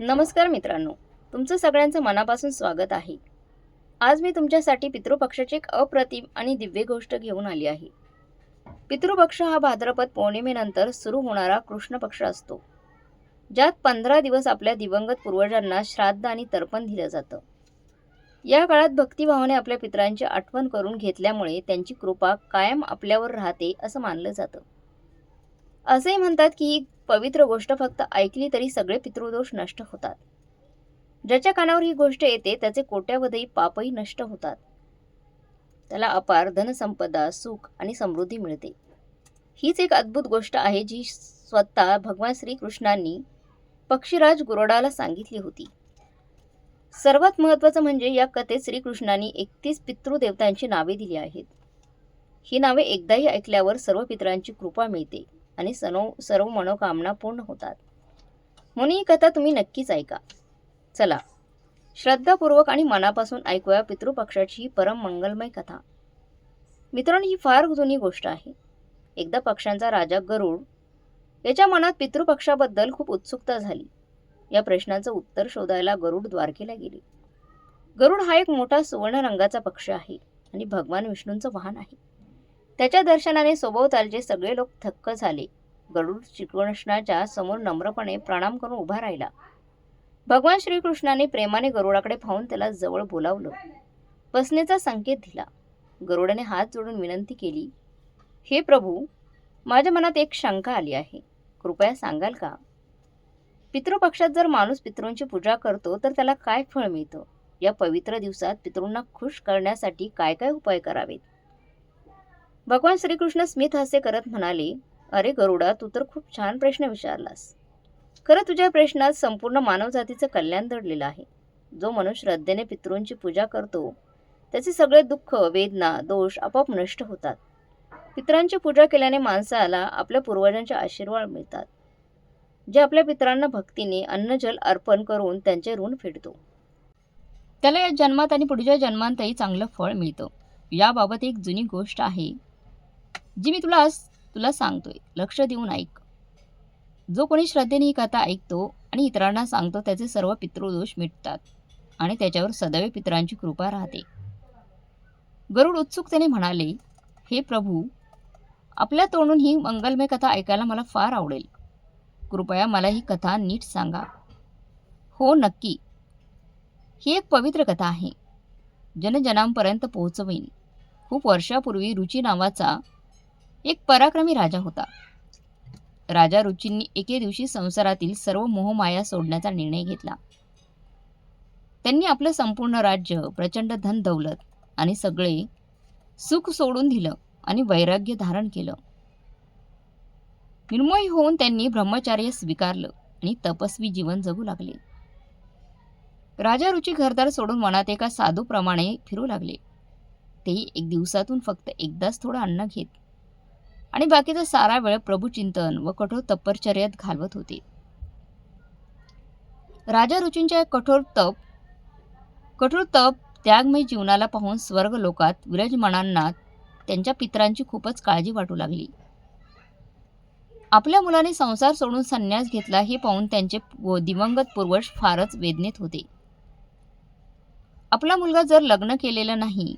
नमस्कार मित्रांनो. तुमचं सगळ्यांचं मनापासून स्वागत आहे. आज मी तुमच्यासाठी पितृपक्षाची एक अप्रतिम आणि दिव्य गोष्ट घेऊन आली आहे. पितृपक्ष हा भाद्रपद पौर्णिमेनंतर सुरू होणारा कृष्ण पक्ष असतो. ज्यात पंधरा दिवस आपल्या दिवंगत पूर्वजांना श्राद्ध आणि तर्पण दिलं जातं. या काळात भक्तिभावाने आपल्या पितरांची आठवण करून घेतल्यामुळे त्यांची कृपा कायम आपल्यावर राहते असं मानलं जातं. असेही म्हणतात की ही पवित्र गोष्ट फक्त ऐकली तरी सगळे पितृदोष नष्ट होतात. ज्याच्या कानावर ही गोष्ट येते त्याचे कोट्यावधी पापही नष्ट होतात. त्याला अपार धनसंपदा सुख आणि समृद्धी मिळते. हीच एक अद्भुत गोष्ट आहे जी स्वतः भगवान श्रीकृष्णांनी पक्षीराज गुरोडाला सांगितली होती. सर्वात महत्त्वाचं म्हणजे या कथेत श्रीकृष्णांनी एकतीस पितृदेवतांची नावे दिली आहेत. ही नावे एकदाही ऐकल्यावर सर्व पितरांची कृपा मिळते. आणि सनो सर्व मनोकामना पूर्ण होतात. म्हणून ही कथा तुम्ही नक्कीच ऐका. चला श्रद्धापूर्वक आणि मनापासून ऐकूया पितृपक्षाची ही परम मंगलमय कथा. मित्रांनो ही फार जुनी गोष्ट आहे. एकदा पक्ष्यांचा राजा गरुड याच्या मनात पितृपक्षाबद्दल खूप उत्सुकता झाली. या प्रश्नाचं उत्तर शोधायला गरुड द्वारकेला गेले. गरुड हा एक मोठा सुवर्ण रंगाचा पक्ष आहे आणि भगवान विष्णूंचं वाहन आहे. त्याच्या दर्शनाने सभोवतालचे सगळे लोक थक्क झाले. गरुड श्रीकृष्णाच्या समोर नम्रपणे प्रणाम करून उभा राहिला. भगवान श्रीकृष्णाने प्रेमाने गरुडाकडे पाहून त्याला जवळ बोलावलं. बसण्याचा संकेत दिला. गरुडाने हात जोडून विनंती केली हे प्रभू माझ्या मनात एक शंका आली आहे. कृपया सांगाल का? पितृपक्षात जर माणूस पितृंची पूजा करतो तर त्याला काय फळ मिळतं? या पवित्र दिवसात पितृंना खुश करण्यासाठी काय काय उपाय करावेत? भगवान श्रीकृष्ण स्मित हास्य करत म्हणाले अरे गरुडा तू तर खूप छान प्रश्न विचारलास. खरं तुझ्या प्रश्नात संपूर्ण मानवजातीचं कल्याण दडलेलं आहे. जो मनुष्य श्रद्धेने पितृंची पूजा करतो त्याचे सगळे दुःख वेदना दोष आपोआप नष्ट होतात. पितरांची पूजा केल्याने माणसाला आपल्या पूर्वजांचे आशीर्वाद मिळतात. जे आपल्या पितरांना भक्तीने अन्नजल अर्पण करून त्यांचे ऋण फेडतो. त्याला या जन्मात आणि पुढच्या जन्मांतही चांगलं फळ मिळतं. याबाबत एक जुनी गोष्ट आहे. जी मी तुला तुला सांगतोय लक्ष देऊन ऐक. जो कोणी श्रद्धेने ही कथा ऐकतो आणि इतरांना सांगतो त्याचे सर्व पितृदोष मिटतात आणि त्याच्यावर सदैव पितरांची कृपा राहते. गरुड उत्सुकतेने म्हणाले हे प्रभू आपल्या तोंडून ही मंगलमय कथा ऐकायला मला फार आवडेल. कृपया मला ही कथा नीट सांगा. हो नक्की. ही एक पवित्र कथा आहे. जनजनांपर्यंत पोहोचवीन. खूप वर्षापूर्वी रुची नावाचा एक पराक्रमी राजा होता. राजा रुचींनी एके दिवशी संसारातील सर्व मोहमाया सोडण्याचा निर्णय घेतला. त्यांनी आपलं संपूर्ण राज्य प्रचंड धन दौलत आणि सगळे सुख सोडून दिलं आणि वैराग्य धारण केलं. निर्मोही होऊन त्यांनी ब्रह्मचार्य स्वीकारलं आणि तपस्वी जीवन जगू लागले. राजा रुची घरदार सोडून मनात एका साधूप्रमाणे फिरू लागले. तेही एक दिवसातून फक्त एकदाच थोडं अन्न घेत. आणि बाकीचा सारा वेळ प्रभुचिंतन व कठोर तपश्चर्यात घालवत होते. राजा रुचींच्या कठोर तप कठोर तप त्यागमय जीवनाला पाहून स्वर्ग लोकात विरजमानांना त्यांच्या पितरांची खूपच काळजी वाटू लागली. आपल्या मुलाने संसार सोडून संन्यास घेतला हे पाहून त्यांचे व दिवंगत पूर्वज फारच वेदनेत होते. आपला मुलगा जर लग्न केलेलं नाही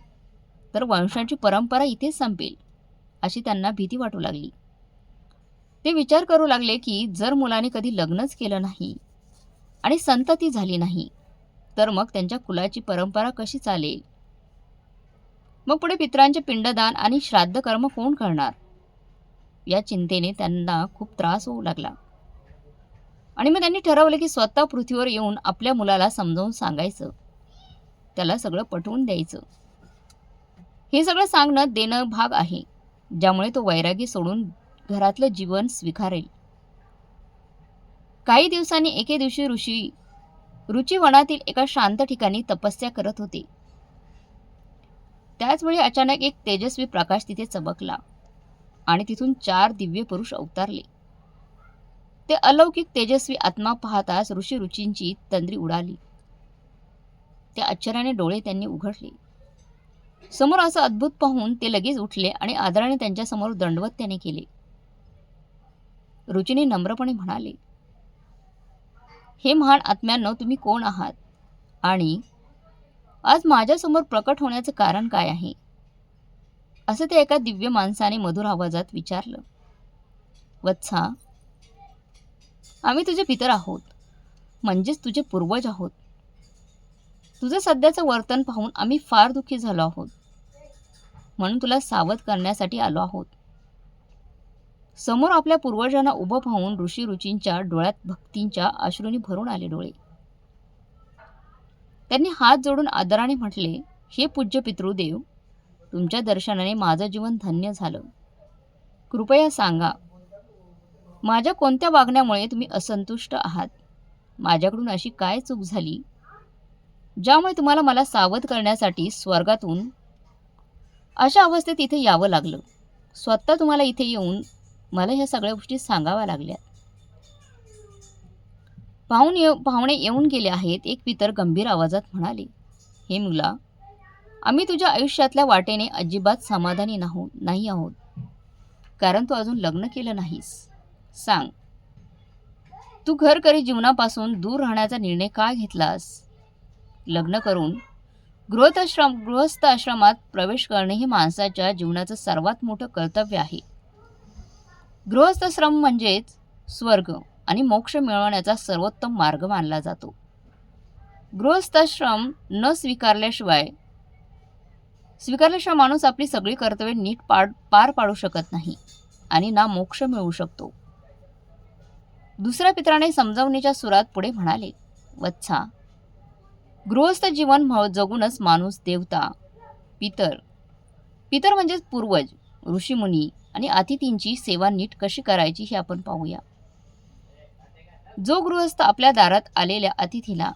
तर वंशाची परंपरा इथेच संपेल. अशी त्यांना भीती वाटू लागली. ते विचार करू लागले की जर मुलाने कधी लग्नच केलं नाही आणि संतती झाली नाही तर मग त्यांच्या कुलाची परंपरा कशी चालेल? मग पुढे पित्रांचे पिंडदान आणि श्राद्ध कर्म कोण करणार? या चिंतेने त्यांना खूप त्रास होऊ लागला. आणि मग त्यांनी ठरवलं की स्वतः पृथ्वीवर येऊन आपल्या मुलाला समजावून सांगायचं. त्याला सगळं पटवून द्यायचं. हे सगळं सांगणं देणं भाग आहे. ज्यामुळे तो वैरागी सोडून घरातलं जीवन स्वीकारेल. काही दिवसांनी एके दिवशी ऋषी रुची वनातील एका शांत ठिकाणी तपस्या करत होते. त्याचवेळी अचानक एक तेजस्वी प्रकाश तिथे चमकला आणि तिथून चार दिव्य पुरुष अवतारले. ते अलौकिक तेजस्वी आत्मा पाहताच ऋषी रुचींची तंद्री उडाली. त्या आश्चर्याने डोळे त्यांनी उघडले. समोर असं अद्भुत पाहून ते लगेच उठले आणि आदराने त्यांच्यासमोर दंडवत त्याने केले. रुचीने नम्रपणे म्हणाले हे महान आत्म्यांनो तुम्ही कोण आहात? आणि आज माझ्यासमोर प्रकट होण्याचं कारण काय आहे? असं ते एका दिव्य माणसाने मधुर आवाजात विचारलं. वत्सा आम्ही तुझे पितर आहोत. म्हणजेच तुझे पूर्वज आहोत. तुझं सध्याचं वर्तन पाहून आम्ही फार दुःखी झालो आहोत. म्हणून तुला सावध करण्यासाठी आलो आहोत. समोर आपल्या पूर्वजांना उभं पाहून ऋषी रुचींच्या डोळ्यात भक्तींच्या अश्रूंनी भरून आले डोळे. त्यांनी हात जोडून आदराने म्हटले हे पूज्य पितृदेव तुमच्या दर्शनाने माझं जीवन धन्य झालं. कृपया सांगा माझ्या कोणत्या वागण्यामुळे तुम्ही असंतुष्ट आहात? माझ्याकडून अशी काय चूक झाली? ज्यामुळे तुम्हाला मला सावध करण्यासाठी स्वर्गातून अशा अवस्थेत इथे यावं लागलं. स्वतः तुम्हाला इथे येऊन मला ह्या सगळ्या गोष्टी सांगाव्या लागल्या. पाहून येऊ पाहुणे येऊन गेले आहेत एक पितर गंभीर आवाजात म्हणाले हे मुला आम्ही तुझ्या आयुष्यातल्या वाटेने अजिबात समाधानी नाहो नाही आहोत. कारण तू अजून लग्न केलं नाहीस. सांग तू घरकरी जीवनापासून दूर राहण्याचा निर्णय का घेतलास? लग्न करून गृहस्थाश्रम गृहस्थ आश्रमात प्रवेश करणे हे माणसाच्या जीवनाचं सर्वात मोठं कर्तव्य आहे. गृहस्थाश्रम म्हणजेच स्वर्ग आणि मोक्ष मिळवण्याचा सर्वोत्तम मार्ग मानला जातो. गृहस्थाश्रम न स्वीकारल्याशिवाय स्वीकारल्याशिवाय माणूस आपली सगळी कर्तव्ये नीट पाड पार पाडू शकत नाही आणि ना मोक्ष मिळवू शकतो. दुसऱ्या पित्राने समजावणीच्या सुरात पुढे म्हणाले वत्सा गृहस्थ जीवन जगूनच माणूस देवता. पितर. पितर म्हणजेच पूर्वज ऋषीमुनी आणि अतिथींची सेवा नीट कशी करायची हे आपण पाहूया. जो गृहस्थ आपल्या दारात आलेल्या अतिथीला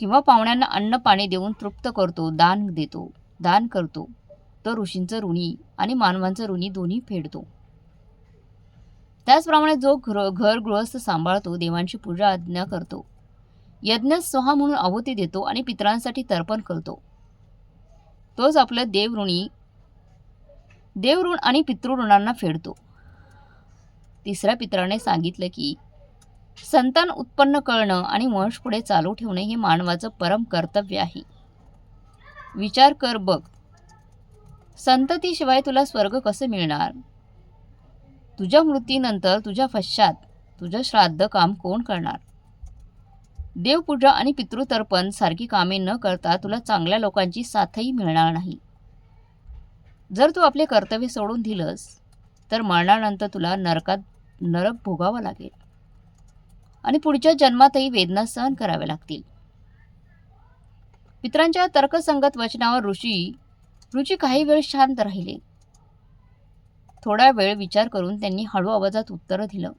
किंवा पाहुण्यांना अन्न पाणी देऊन तृप्त करतो दान देतो दान करतो तो ऋषींचं ऋणी आणि मानवांचं ऋणी दोन्ही फेडतो. त्याचप्रमाणे जो घर घर गृहस्थ सांभाळतो देवांची पूजा आज्ञा करतो यज्ञ सोहा म्हणून आहुती देतो आणि पितरांसाठी तर्पण करतो. तोच आपलं देवऋणी देवऋण आणि पितृऋणांना फेडतो. तिसऱ्या पित्राने सांगितलं की संतान उत्पन्न करणं आणि वंश पुढे चालू ठेवणे हे मानवाचं परम कर्तव्य आहे. विचार कर बघ संततीशिवाय तुला स्वर्ग कसं मिळणार? तुझ्या मृत्यूनंतर तुझ्या पश्चात तुझं श्राद्ध काम कोण करणार? देवपूजा आणि पितृतर्पण सारखी कामे न करता तुला चांगल्या लोकांची साथही मिळणार नाही. जर तू आपले कर्तव्य सोडून दिलंस तर मरणानंतर तुला नरकात नरक भोगावा लागेल. आणि पुढच्या जन्मातही वेदना सहन कराव्या लागतील. पित्रांच्या तर्कसंगत वचनावर ऋषी ऋषी काही वेळ शांत राहिले. थोडा वेळ विचार करून त्यांनी हळू आवाजात उत्तर दिलं.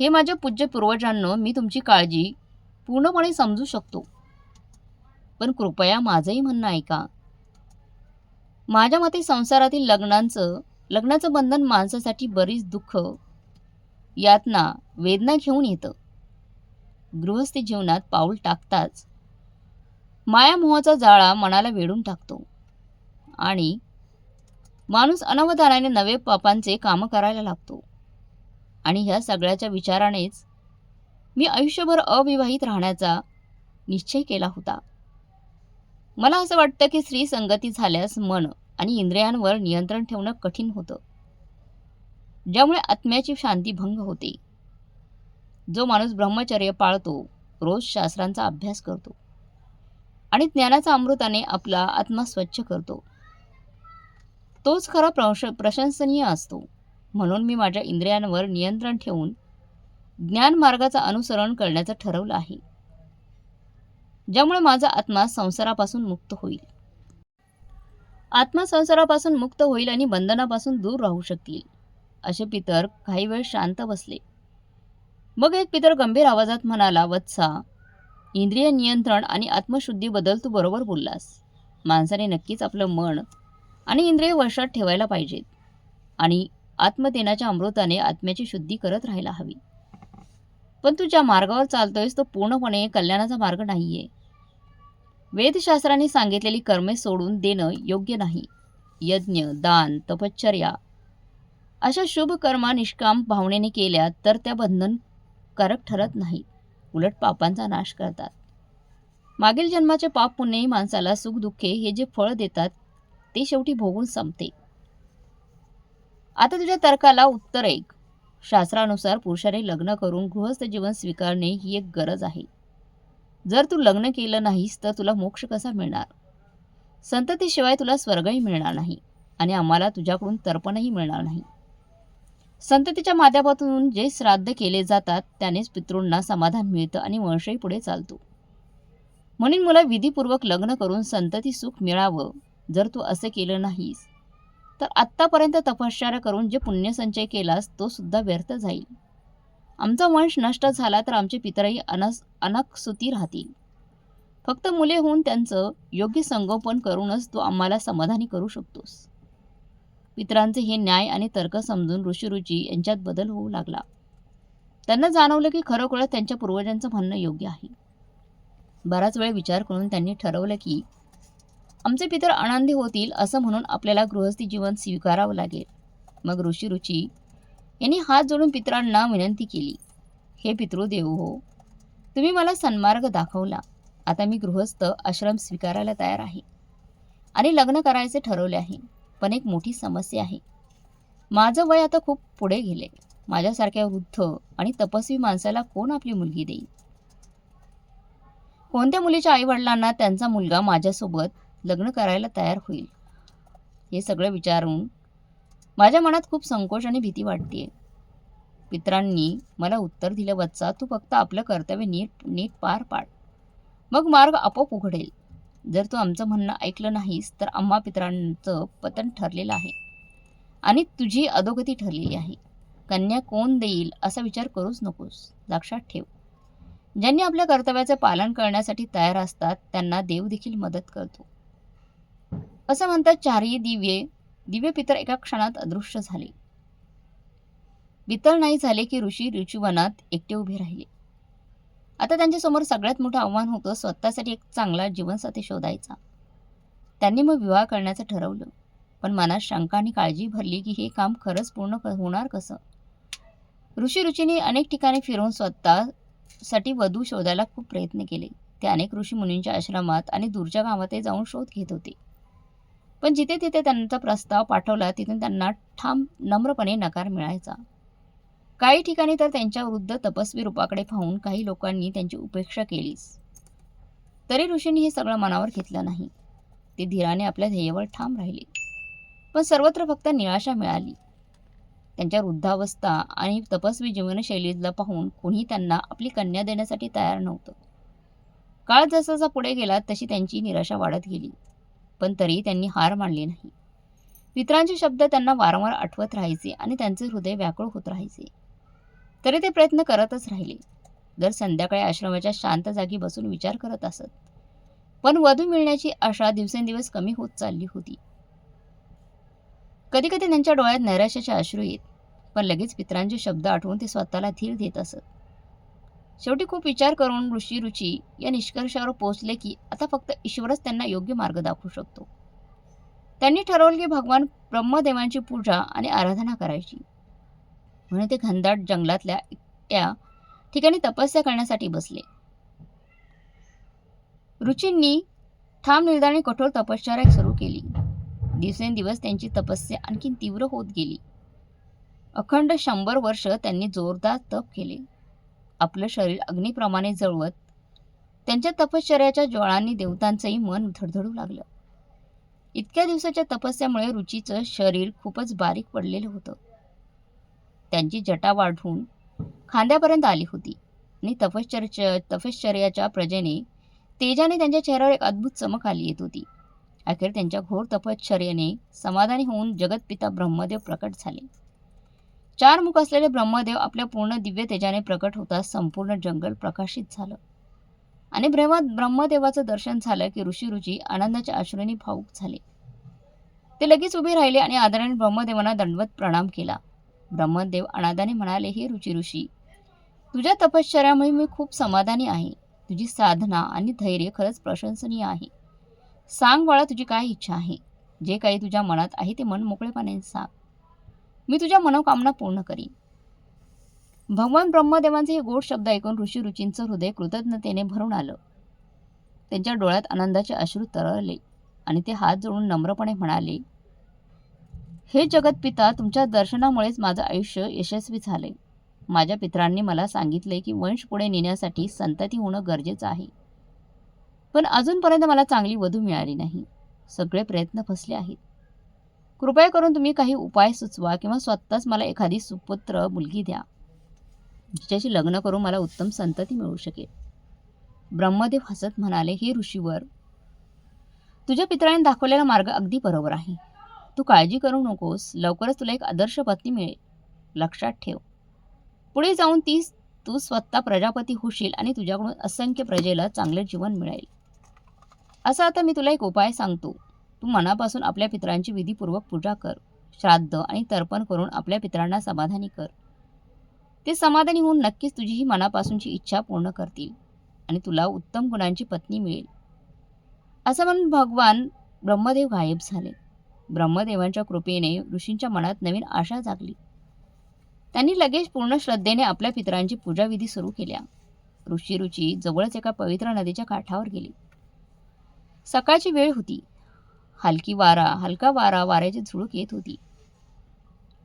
हे माझ्या पूज्य पूर्वजांनो मी तुमची काळजी पूर्णपणे समजू शकतो. पण कृपया माझंही म्हणणं ऐका. माझ्या मते संसारातील लग्नांचं लग्नाचं बंधन माणसासाठी बरीच दुःख यातना वेदना घेऊन येतं. गृहस्थी जीवनात पाऊल टाकताच मायामोहाचा जाळा मनाला वेढून टाकतो. आणि माणूस अनवधानाने नवे पापांचे कामं करायला लागतो. आणि ह्या सगळ्याच्या विचारानेच मी आयुष्यभर अविवाहित राहण्याचा निश्चय केला होता. मला असं वाटतं की स्त्री संगती झाल्यास मन आणि इंद्रियांवर नियंत्रण ठेवणं कठीण होतं. ज्यामुळे आत्म्याची शांती भंग होते. जो माणूस ब्रह्मचर्य पाळतो रोज शास्त्रांचा अभ्यास करतो आणि ज्ञानाचा अमृताने आपला आत्मा स्वच्छ करतो. तोच खरा प्रश प्रशंसनीय असतो. म्हणून मी माझ्या इंद्रियांवर नियंत्रण ठेवून ज्ञान मार्गाचं अनुसरण करण्याचं ठरवलं आहे ज्यामुळे माझा आत्मा संसारापासून मुक्त होईल. आत्मा संसारापासून मुक्त होईल आणि बंधनापासून दूर राहू शकतील असे पितर काही वेळ शांत बसले. मग एक पितर गंभीर आवाजात म्हणाला वत्सा इंद्रिय नियंत्रण आणि आत्मशुद्धीबद्दल तू बरोबर बोललास. माणसाने नक्कीच आपलं मन आणि इंद्रिय वशात ठेवायला पाहिजेत आणि आत्मतेनाच्या अमृताने आत्म्याची शुद्धी करत राहायला हवी. पण तू ज्या मार्गावर चालतोयस तो पूर्णपणे कल्याणाचा मार्ग नाहीये. वेदशास्त्राने सांगितलेली कर्मे सोडून देणं योग्य नाही. यज्ञ दान तपश्चर्या अशा शुभ कर्मा निष्काम भावनेने केल्या तर त्या बंधनकारक ठरत नाहीत. उलट पापांचा नाश करतात. मागील जन्माचे पाप पुण्यही माणसाला सुखदुःखे हे जे फळ देतात ते शेवटी भोगून संपते. आता तुझ्या तर्काला उत्तर ऐक शास्त्रानुसार पुरुषाने लग्न करून गृहस्थ जीवन स्वीकारणे ही एक गरज आहे. जर तू लग्न केलं नाहीस तर तुला मोक्ष कसा मिळणार? संततीशिवाय तुला स्वर्गही मिळणार नाही आणि आम्हाला तुझ्याकडून तर्पणही मिळणार नाही. संततीच्या माध्यमातून जे श्राद्ध केले जातात त्यानेच पितृंना समाधान मिळतं आणि वंशही पुढे चालतो. म्हणून मला विधीपूर्वक लग्न करून संतती सुख मिळावं जर तू असं केलं नाहीस. तर आत्तापर्यंत तपश्चर्या करून जे पुण्यसंचय केलास तो सुद्धा व्यर्थ जाईल. आमचा वंश नष्ट झाला तर आमचे पितरही अनस अनकसुती राहतील. फक्त मुले होऊन त्यांचं योग्य संगोपन करूनच तू आम्हाला समाधानी करू शकतोस. पितरांचे हे न्याय आणि तर्क समजून ऋषीरुची यांच्यात बदल होऊ लागला. त्यांना जाणवलं की खरोखरच त्यांच्या पूर्वजांचं म्हणणं योग्य आहे. बराच वेळ विचार करून त्यांनी ठरवलं की आमचे पितर आनंदी होतील असं म्हणून आपल्याला गृहस्थी जीवन स्वीकारावं लागेल. मग ऋषी रुची यांनी हात जोडून पितरांना विनंती केली हे पितृदेव हो तुम्ही मला सन्मार्ग दाखवला. आता मी गृहस्थ आश्रम स्वीकारायला तयार आहे आणि लग्न करायचे ठरवले आहे पण एक मोठी समस्या आहे. माझं वय आता खूप पुढे गेले. माझ्यासारख्या वृद्ध आणि तपस्वी माणसाला कोण आपली मुलगी देईल? कोणत्या मुलीच्या आईवडिलांना त्यांचा मुलगा माझ्यासोबत लग्न करायला तयार होईल. हे सगळं विचारून माझ्या मनात खूप संकोच आणि भीती वाटते पित्रांनी मला उत्तर दिलं वत्सा तू फक्त आपलं कर्तव्य नीट नीट पार पाड. मग मार्ग आपोआप उघडेल. जर तू आमचं म्हणणं ऐकलं नाहीस तर आम्हा पित्रांचं पतन ठरलेलं आहे. आणि तुझी अधोगती ठरलेली आहे. कन्या कोण देईल असा विचार करूच नकोस. लक्षात ठेव. ज्यांनी आपल्या कर्तव्याचे पालन करण्यासाठी तयार असतात त्यांना देव देखील मदत करतो. असं म्हणतात चारही दिव्ये दिव्य पितर एका क्षणात अदृश्य झाले. वितळ नाही झाले की ऋषी ऋषीवनात एकटे उभे राहिले. आता त्यांच्यासमोर सगळ्यात मोठं आव्हान होतं स्वतःसाठी एक चांगला जीवनसाथी शोधायचा. त्यांनी मग विवाह करण्याचं ठरवलं. पण मनात शंका आणि काळजी भरली की हे काम खरंच पूर्ण होणार कसं? ऋषी रुचीने अनेक ठिकाणी फिरून स्वतःसाठी वधू शोधायला खूप प्रयत्न केले. ते अनेक ऋषी मुनींच्या आश्रमात आणि दूरच्या गावातही जाऊन शोध घेत होते. पण जिथे तिथे त्यांचा प्रस्ताव पाठवला तिथून त्यांना ठाम नम्रपणे नकार मिळायचा. काही ठिकाणी तर त्यांच्या वृद्ध तपस्वी रूपाकडे पाहून काही लोकांनी त्यांची उपेक्षा केलीच. तरी ऋषींनी हे सगळं मनावर घेतलं नाही. ते धीराने आपल्या ध्येयावर ठाम राहिले. पण सर्वत्र फक्त निराशा मिळाली. त्यांच्या वृद्धावस्था आणि तपस्वी जीवनशैलीला पाहून कोणी त्यांना आपली कन्या देण्यासाठी तयार नव्हतं. काळ जसा पुढे गेला तशी त्यांची निराशा वाढत गेली. पण तरी त्यांनी हार मानली नाही. मित्रांचे शब्द त्यांना वारंवार आठवत राहायचे आणि त्यांचे हृदय व्याकुळ होत राहायचे. तरी ते प्रयत्न करतच राहिले. दर संध्याकाळी आश्रमाच्या शांत जागी बसून विचार करत असत. पण वधू मिळण्याची आशा दिवसेंदिवस कमी होत चालली होती. कधी कधी त्यांच्या डोळ्यात नैराश्याचे अश्रू येत पण लगेच पित्रांचे शब्द आठवून ते स्वतःला धीर देत असत. शेवटी खूप विचार करून ऋषी रुची या निष्कर्षावर पोहोचले की आता फक्त ईश्वरच त्यांना योग्य मार्ग दाखवू शकतो. त्यांनी ठरवलं की भगवान ब्रह्मदेवांची पूजा आणि आराधना करायची. म्हणून ते घनदाट जंगलातल्या या ठिकाणी तपस्या करण्यासाठी बसले. रुचींनी ठाम निर्धाराने कठोर तपश्चर्या सुरू केली. दिवसेंदिवस त्यांची तपस्या आणखी तीव्र होत गेली. अखंड शंभर वर्ष त्यांनी जोरदार तप केले. आपलं शरीर अग्नीप्रमाणे जळवत त्यांच्या तपश्चर्याच्या ज्वाळांनी देवतांचंही मन धडधडू लागलं. इतक्या दिवसाच्या तपस्यामुळे रुचीचं शरीर खूपच बारीक पडलेलं होतं. त्यांची जटा वाढून खांद्यापर्यंत आली होती आणि तपश्चर्या तपश्चर्याच्या प्रजेने तेजाने त्यांच्या चेहऱ्यावर एक अद्भुत चमक आली येत होती. अखेर त्यांच्या घोर तपश्चर्याने समाधानी होऊन जगतपिता ब्रह्मदेव प्रकट झाले. चार मुख असलेले ब्रह्मदेव आपल्या पूर्ण दिव्य तेजाने प्रकट होताच संपूर्ण जंगल प्रकाशित झालं. आणि ब्रह्म ब्रह्मदेवाचं दर्शन झालं की ऋषी रुची आनंदाच्या अश्रूंनी भाऊक झाले. ते लगेच उभे राहिले आणि आदराने ब्रह्मदेवांना दंडवत प्रणाम केला. ब्रह्मदेव अनादाने म्हणाले हे रुची ऋषी तुझ्या तपश्चर्यामुळे मी खूप समाधानी आहे. तुझी साधना आणि धैर्य खरंच प्रशंसनीय आहे. सांग बाळा तुझी काय इच्छा आहे. जे काही तुझ्या मनात आहे ते मन मोकळेपणाने सांग. मी तुझ्या मनोकामना पूर्ण करीन. भगवान ब्रह्मदेवांचे हे गोड शब्द ऐकून ऋषी रुचींचं हृदय कृतज्ञतेने भरून आलं. त्यांच्या डोळ्यात आनंदाचे अश्रू तरळले आणि ते हात जोडून नम्रपणे म्हणाले हे जगत पिता तुमच्या दर्शनामुळेच माझं आयुष्य यशस्वी झाले. माझ्या पित्रांनी मला सांगितले की वंश पुढे नेण्यासाठी संतती होणं गरजेचं आहे. पण अजूनपर्यंत मला चांगली वधू मिळाली नाही. सगळे प्रयत्न फसले आहेत. कृपया करून तुम्ही काही उपाय सुचवा किंवा स्वतःच मला एखादी सुपुत्र मुलगी द्या. जिच्याशी लग्न करून मला उत्तम संतती मिळू शकेल. ब्रह्मदेव हसत म्हणाले हे ऋषीवर तुझ्या पितराने दाखवलेला मार्ग अगदी बरोबर आहे. तू काळजी करू नकोस. लवकरच तुला एक आदर्श पत्नी मिळेल. लक्षात ठेव. पुढे जाऊन ती तू स्वतः प्रजापती होशील आणि तुझ्याकडून असंख्य प्रजेला चांगले जीवन मिळेल. असं आता मी तुला एक उपाय सांगतो. तू मनापासून आपल्या पित्रांची विधीपूर्वक पूजा कर श्राद्ध आणि तर्पण करून आपल्या पितरांना समाधानी कर. ते समाधानी होऊन नक्कीच तुझी ही मनापासूनची इच्छा पूर्ण करतील आणि तुला उत्तम गुणांची पत्नी मिळेल. असं म्हणून भगवान ब्रह्मदेव गायब झाले. ब्रह्मदेवांच्या कृपेने ऋषींच्या मनात नवीन आशा जागली. त्यांनी लगेच पूर्ण श्रद्धेने आपल्या पितरांची पूजाविधी सुरू केल्या. ऋषी रुची जवळच एका पवित्र नदीच्या काठावर गेली. सकाळची वेळ होती. हलकी वारा हलका वारा वाऱ्याची झुळूक येत होती.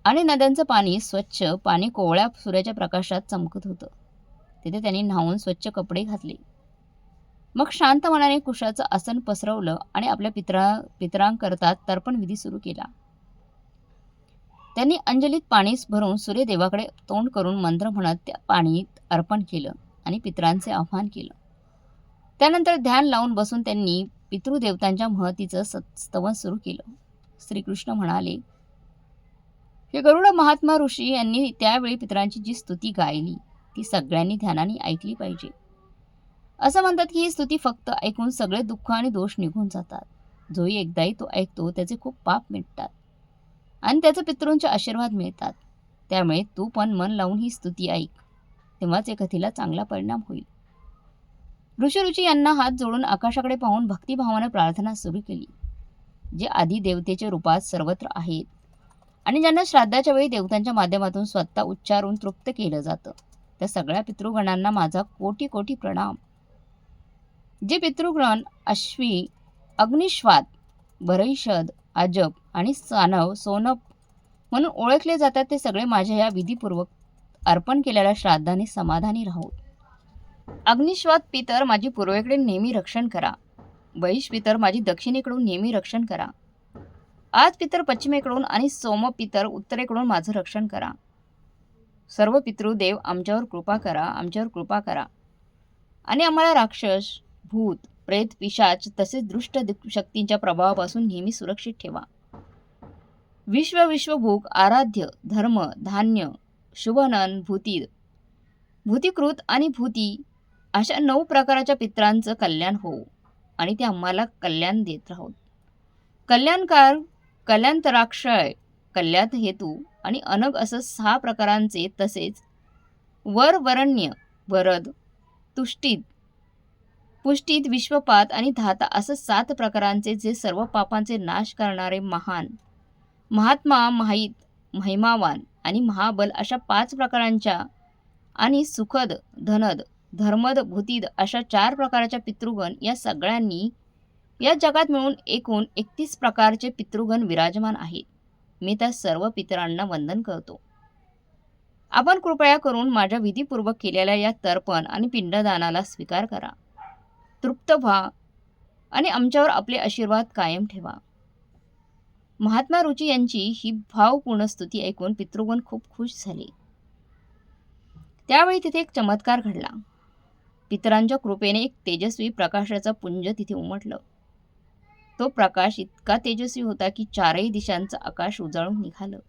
आणि नद्यांचं पाणी स्वच्छ पाणी कोवळ्या सूर्याच्या प्रकाशात चमकत होतं. तिथे त्यांनी न्हावून स्वच्छ कपडे घातले. मग शांत मनाने कुशाचं आसन पसरवलं आणि आपल्या पितरा पित्रांकरता तर्पण विधी सुरू केला. त्यांनी अंजलीत पाणी भरून सूर्यदेवाकडे तोंड करून मंत्र म्हणत त्या पाणीत अर्पण केलं आणि पितरांचे आव्हान केलं. त्यानंतर ध्यान लावून बसून त्यांनी पितृदेवतांच्या महतीचं सत्स्तवन सुरू केलं. श्रीकृष्ण म्हणाले हे गरुड महात्मा ऋषी यांनी त्यावेळी पितरांची जी स्तुती गायली ती सगळ्यांनी ध्यानाने ऐकली पाहिजे. असं म्हणतात की ही स्तुती फक्त ऐकून सगळे दुःख आणि दोष निघून जातात. जोही एकदाही तो ऐकतो त्याचे खूप पाप मिटतात. आणि त्याचे पितृंचे आशीर्वाद मिळतात. त्यामुळे तू पण मन लावून ही स्तुती ऐक. तेव्हाच या कथेला चांगला परिणाम होईल. ऋषीरुची यांना हात जोडून आकाशाकडे पाहून भक्तिभावाने प्रार्थना सुरू केली जे आधी देवतेच्या रूपात सर्वत्र आहेत आणि ज्यांना श्राद्धाच्या वेळी देवतांच्या माध्यमातून स्वतः उच्चारून तृप्त केलं जातं. त्या सगळ्या पितृगणांना माझा कोटी कोटी प्रणाम. जे पितृगण अश्वी अग्निश्वात बरैषद अजब आणि सानव सोनप म्हणून ओळखले जातात ते सगळे माझ्या या विधीपूर्वक अर्पण केलेल्या श्राद्धाने समाधानी राहोत. अग्निश्वात पितर माझी पूर्वेकडे नेहमी रक्षण करा. वैश पितर माझी दक्षिणेकडून नेहमी रक्षण करा. आज पितर पश्चिमेकडून आणि सोम पितर उत्तरेकडून माझं रक्षण करा. सर्व पितृदेव आमच्यावर कृपा करा आमच्यावर कृपा करा. आणि आम्हाला राक्षस भूत प्रेत पिशाच तसेच दृष्ट शक्तींच्या प्रभावापासून नेहमी सुरक्षित ठेवा. विश्व विश्वभूक आराध्य धर्म धान्य शुभनन भूती भूतिकृत आणि भूती अशा नऊ प्रकारच्या पित्रांचं कल्याण हो आणि ते आम्हाला कल्याण देत राहोत कल्याणकार कल्याणतराक्षय कल्याण हेतू आणि अनग असं सहा प्रकारांचे तसेच वर वरण्य वरद तुष्टीत पुष्टीत विश्वपात आणि धाता असं सात प्रकारांचे जे सर्व पापांचे नाश करणारे महान महात्मा माहीत महिमावान आणि महाबल अशा पाच प्रकारांच्या आणि सुखद धनद धर्मद भूतिद अशा चार प्रकारच्या पितृगण या सगळ्यांनी या जगात मिळून एकूण एकतीस प्रकारचे पितृगण विराजमान आहेत. मी त्या सर्व पितरांना वंदन करतो. आपण कृपया करून माझ्या विधीपूर्वक केलेल्या या तर्पण आणि पिंडदानाला स्वीकार करा. तृप्त व्हा आणि आमच्यावर आपले आशीर्वाद कायम ठेवा. महात्मा रुची यांची ही भावपूर्ण स्तुती ऐकून पितृगण खूप खुश झाले. त्यावेळी तिथे एक चमत्कार घडला. पितरांच्या कृपेने एक तेजस्वी प्रकाशाचा पुंज तिथे उमटलं. तो प्रकाश इतका तेजस्वी होता की चारही दिशांचं आकाश उजळून निघालं.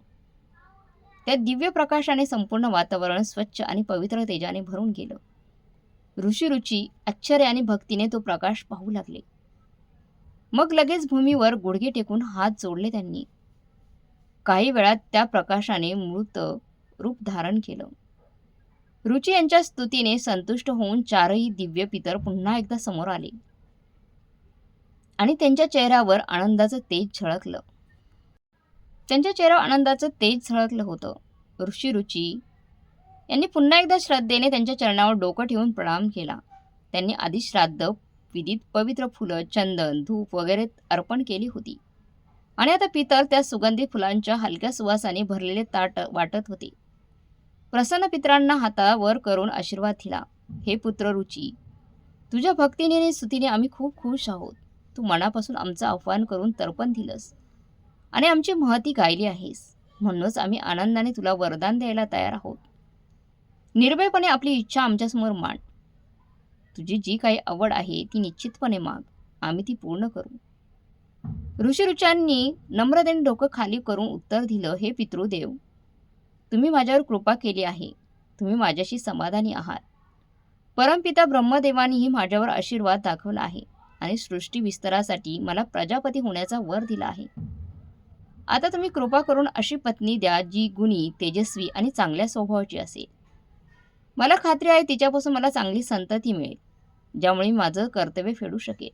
त्या दिव्य प्रकाशाने संपूर्ण वातावरण स्वच्छ आणि पवित्र तेजाने भरून गेलं. ऋषी रुची आश्चर्य आणि भक्तीने तो प्रकाश पाहू लागले. मग लगेच भूमीवर गुडघे टेकून हात जोडले त्यांनी. काही वेळात त्या प्रकाशाने मृत रूप धारण केलं. रुची यांच्या स्तुतीने संतुष्ट होऊन चारही दिव्य पितर पुन्हा एकदा समोर आले. आणि त्यांच्या चेहऱ्यावर आनंदाचं तेज झळकलं. त्यांच्या चेहऱ्यावर आनंदाचं तेज झळकलं होतं. ऋषी रुची यांनी पुन्हा एकदा श्रद्धेने त्यांच्या चरणावर डोकं ठेवून प्रणाम केला. त्यांनी आधी श्राद्ध विधीत पवित्र फुलं चंदन धूप वगैरे अर्पण केली होती. आणि आता पितर त्या सुगंधी फुलांच्या हलक्या सुवासाने भरलेले ताट वाटत होते. प्रसन्न पितरांना हाता वर करून आशीर्वाद दिला. हे पुत्र रुची तुझ्या भक्तीने आणि स्तुतीने आम्ही खूप खुश आहोत. तू मनापासून आमचं आव्हान करून तर्पण दिलंस आणि आमची महती गायली आहेस. म्हणूनच आम्ही आनंदाने तुला वरदान द्यायला तयार आहोत. निर्भयपणे आपली इच्छा आमच्यासमोर मांड. तुझी जी काही आवड आहे ती निश्चितपणे माग. आम्ही ती पूर्ण करू. ऋषीरुचांनी नम्रतेने डोकं खाली करून उत्तर दिलं हे पितृदेव तुम्ही माझ्यावर कृपा केली आहे. तुम्ही माझ्याशी समाधानी आहात. परमपिता ब्रह्मदेवानीही माझ्यावर आशीर्वाद दाखवला आहे आणि सृष्टी विस्तारासाठी मला प्रजापती होण्याचा वर दिला आहे. आता तुम्ही कृपा करून अशी पत्नी द्या जी गुणी तेजस्वी आणि चांगल्या स्वभावाची असेल. मला खात्री आहे तिच्यापासून मला चांगली संतती मिळेल ज्यामुळे मी माझं कर्तव्य फेडू शकेल.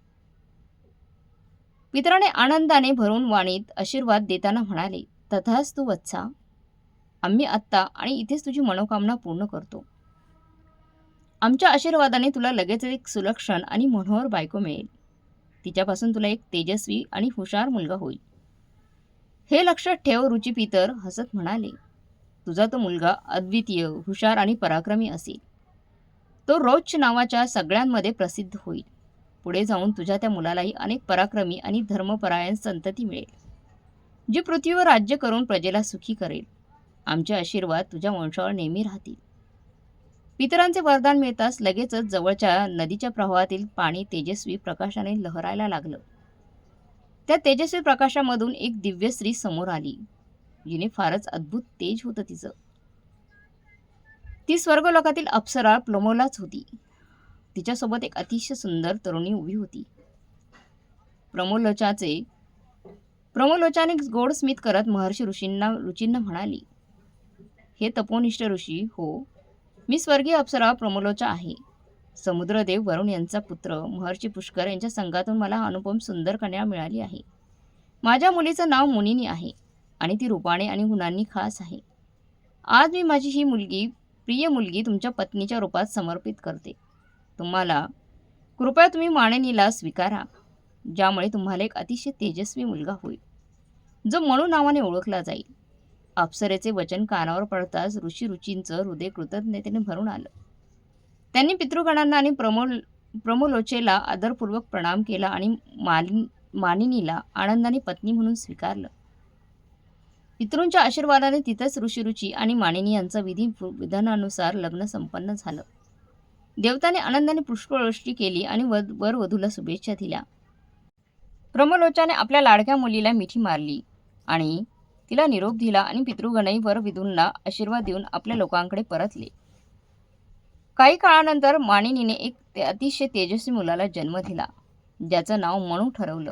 मित्राने आनंदाने भरून वाणीत आशीर्वाद देताना म्हणाले तथाच तू वत्सा आम्ही आत्ता आणि इथेच तुझी मनोकामना पूर्ण करतो. आमच्या आशीर्वादाने तुला लगेच एक सुलक्षण आणि मनोहर बायको मिळेल. तिच्यापासून तुला एक तेजस्वी आणि हुशार मुलगा होईल. हे लक्षात ठेव रुची पितर हसत म्हणाले. तुझा तो मुलगा अद्वितीय हुशार आणि पराक्रमी असेल. तो रोच नावाच्या सगळ्यांमध्ये प्रसिद्ध होईल. पुढे जाऊन तुझ्या त्या मुलालाही अनेक पराक्रमी आणि धर्मपरायण संतती मिळेल जी पृथ्वीवर राज्य करून प्रजेला सुखी करेल. आमचे आशीर्वाद तुझ्या वंशावर नेहमी राहतील. पितरांचे वरदान मिळताच लगेचच जवळच्या नदीच्या प्रवाहातील पाणी तेजस्वी प्रकाशाने लहरायला लागलं. त्या तेजस्वी प्रकाशामधून एक दिव्य स्त्री समोर आली. जिने फारच अद्भुत तेज होतं तिचं. ती स्वर्गलोकातील अप्सरा प्लमोलाच होती. तिच्यासोबत एक अतिशय सुंदर तरुणी उभी होती. प्रमोलोचाचे प्रमोलोचाने गोड स्मित करत महर्षी ऋषींना रुचींना म्हणाली हे तपोनिष्ठ ऋषी हो. मी स्वर्गीय अप्सरा प्रमोलोचा आहे. समुद्रदेव वरुण यांचा पुत्र महर्षी पुष्कर यांच्या संघातून मला अनुपम सुंदर कन्या मिळाली आहे. माझ्या मुलीचं नाव मुनिनी आहे आणि ती रूपाने आणि गुणांनी खास आहे. आज मी माझी ही मुलगी प्रिय मुलगी तुमच्या पत्नीच्या रूपात समर्पित करते. तुम्हाला कृपया तुम्ही माणिनीला स्वीकारा ज्यामुळे तुम्हाला एक अतिशय तेजस्वी मुलगा होईल जो म्हणू नावाने ओळखला जाईल. अप्सरेचे वचन कानावर पडताच ऋषी रुचींचं हृदय कृतज्ञतेने भरून आलं. त्यांनी पितृगणांना आणि प्रमोल प्रमोलोचेला आदरपूर्वक प्रणाम केला आणि मालिन मानिनीला आनंदाने पत्नी म्हणून स्वीकारलं. पितृंच्या आशीर्वादाने तिथंच ऋषीरुची आणि मानिनी यांचा विधी विधानानुसार लग्न संपन्न झालं. देवताने आनंदाने पुष्पवृष्टी केली आणि वर वरवधूला शुभेच्छा दिल्या. प्रमोलोचाने आपल्या लाडक्या मुलीला मिठी मारली आणि तिला निरोप दिला आणि पितृगणईवर विधूंना आशीर्वाद देऊन आपल्या लोकांकडे परतले. काही काळानंतर मानिनीने एक ते अतिशय तेजस्वी मुलाला जन्म दिला ज्याचं नाव म्हणू ठरवलं.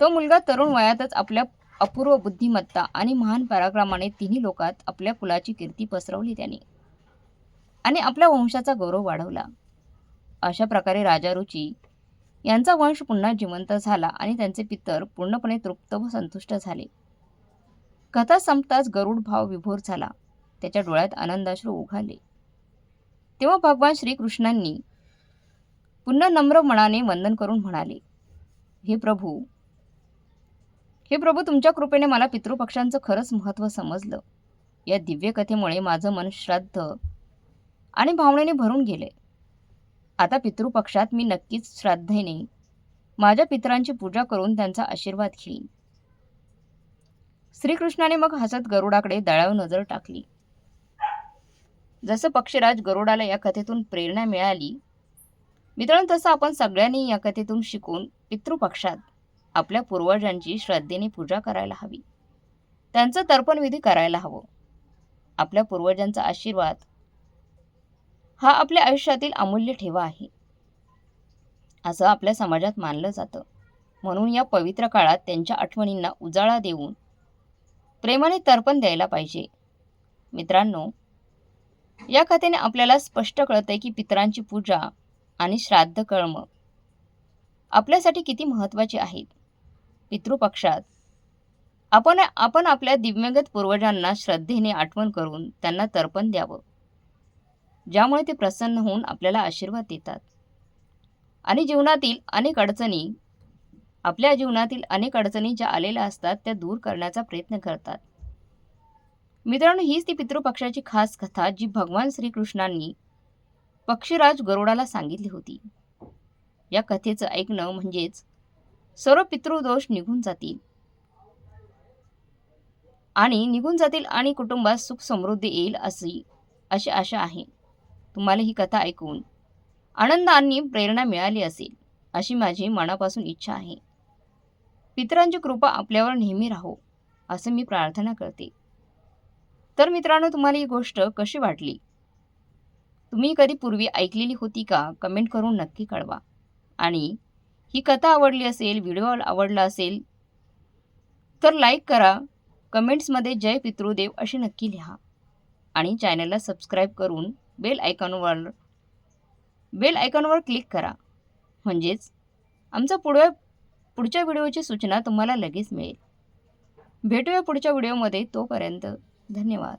तो मुलगा तरुण वयातच आपल्या अपूर्व बुद्धिमत्ता आणि महान पराक्रमाने तिन्ही लोकात आपल्या कुलाची कीर्ती पसरवली त्याने आणि आपल्या वंशाचा गौरव वाढवला. अशा प्रकारे राजा रुची यांचा वंश पुन्हा जिवंत झाला आणि त्यांचे पितर पूर्णपणे तृप्त व संतुष्ट झाले. कथा संपताच गरुड भाव विभोर झाला. त्याच्या डोळ्यात आनंदाश्रू उघाले. तेव्हा भगवान श्रीकृष्णांनी पुन्हा नम्र मनाने वंदन करून म्हणाले हे प्रभू हे प्रभू तुमच्या कृपेने मला पितृपक्षांचं खरंच महत्त्व समजलं. या दिव्य कथेमुळे माझं मन श्राद्ध आणि भावनेने भरून गेले. आता पितृपक्षात मी नक्कीच श्राद्धेने माझ्या पितरांची पूजा करून त्यांचा आशीर्वाद घेईन. श्रीकृष्णाने मग हसत गरुडाकडे दळाव नजर टाकली. जसं पक्षीराज गरुडाला या कथेतून प्रेरणा मिळाली मित्रांनो तसं आपण सगळ्यांनी या कथेतून शिकून पितृपक्षात आपल्या पूर्वजांची श्रद्धेने पूजा करायला हवी. त्यांचं तर्पणविधी करायला हवं. आपल्या पूर्वजांचा आशीर्वाद हा आपल्या आयुष्यातील अमूल्य ठेवा आहे. असं आपल्या समाजात मानलं जातं. म्हणून या पवित्र काळात त्यांच्या आठवणींना उजाळा देऊन प्रेमाने तर्पण द्यायला पाहिजे. मित्रांनो या कथेने आपल्याला स्पष्ट कळतंय की पितरांची पूजा आणि श्राद्ध कर्म आपल्यासाठी किती महत्त्वाचे आहेत. पितृपक्षात आपण आपण आपल्या दिव्यगत पूर्वजांना श्रद्धेने आठवण करून त्यांना तर्पण द्यावं ज्यामुळे ते प्रसन्न होऊन आपल्याला आशीर्वाद देतात. आणि जीवनातील अनेक अडचणी आपल्या जीवनातील अनेक अडचणी ज्या आलेल्या असतात त्या दूर करण्याचा प्रयत्न करतात. मित्रांनो हीच ती पितृपक्षाची खास कथा जी भगवान श्रीकृष्णांनी पक्षीराज गरुडाला सांगितली होती. या कथेचं ऐकणं म्हणजेच सर्व पितृदोष निघून जातील. आणि निघून जातील आणि कुटुंबात सुख समृद्धी येईल अशी अशी आशा आहे. तुम्हाला ही कथा ऐकून आनंद आणि प्रेरणा मिळाली असेल अशी माझी मनापासून इच्छा आहे. पितरांची कृपा आपल्यावर नेहमी राहो असं मी प्रार्थना करते. तर मित्रांनो तुम्हाला ही गोष्ट कशी वाटली? तुम्ही कधी पूर्वी ऐकलेली होती का? कमेंट करून नक्की कळवा. आणि ही कथा आवडली असेल व्हिडिओ आवडला असेल तर लाईक करा. कमेंट्समध्ये जय पितृदेव असे नक्की लिहा. आणि चॅनलला सबस्क्राईब करून बेल आयकॉनवर बेल आयकॉनवर क्लिक करा. म्हणजेच आमचा पुढे पुढच्या व्हिडिओची सूचना तुम्हाला लगेच मिळेल. भेटूया पुढच्या व्हिडिओमध्ये तोपर्यंत धन्यवाद.